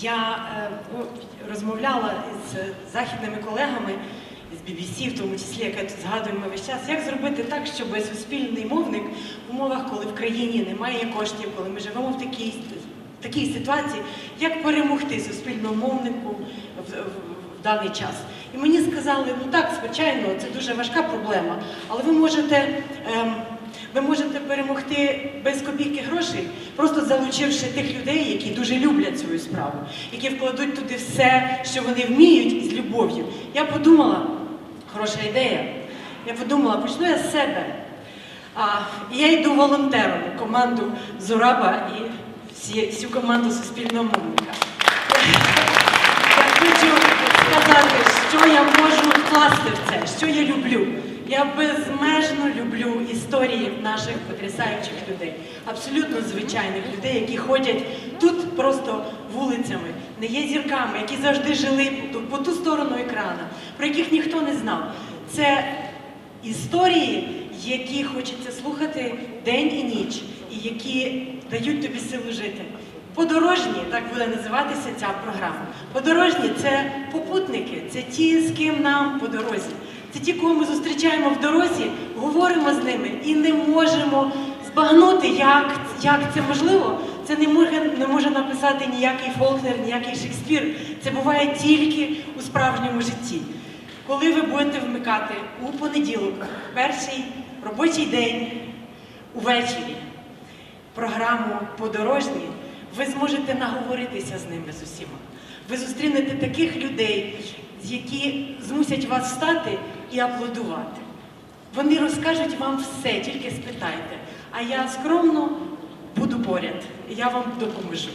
Я е, ну, розмовляла з західними колегами з BBC, в тому числі, яке тут згадуємо весь час, як зробити так, щоб суспільний мовник в умовах, коли в країні немає коштів, коли ми живемо в такій, в такій ситуації, як перемогти суспільному мовнику в, в, в даний час. І мені сказали, ну так, звичайно, це дуже важка проблема, але ви можете. ем, ви можете перемогти без копійки грошей, просто залучивши тих людей, які дуже люблять свою справу, які вкладуть туди все, що вони вміють, з любов'ю. Я подумала, хороша ідея. Я подумала, почну я з себе. А, я йду волонтером команду Зураба і всі, всю команду Суспільного мовника. Я хочу сказати, що я можу вкласти в це, що я люблю. Я безмежно люблю історії наших потрясаючих людей, абсолютно звичайних людей, які ходять тут просто вулицями, не є зірками, які завжди жили по ту- сторону екрана, про яких ніхто не знав. Це історії, які хочеться слухати день і ніч, і які дають тобі силу жити. Подорожні, так буде називатися ця програма. Подорожні це попутники, це ті, з ким нам по дорозі. Це ті, кого ми зустрічаємо в дорозі, говоримо з ними і не можемо збагнути, як, як це можливо. Це не може, не може написати ніякий Фолкнер, ніякий Шекспір. Це буває тільки у справжньому житті. Коли ви будете вмикати у понеділок, перший робочий день увечері, програму подорожні, ви зможете наговоритися з ними з усіма. Ви зустрінете таких людей, які змусять вас встати і аплодувати. Вони розкажуть вам все, тільки спитайте. А я скромно буду поряд, я вам допоможу.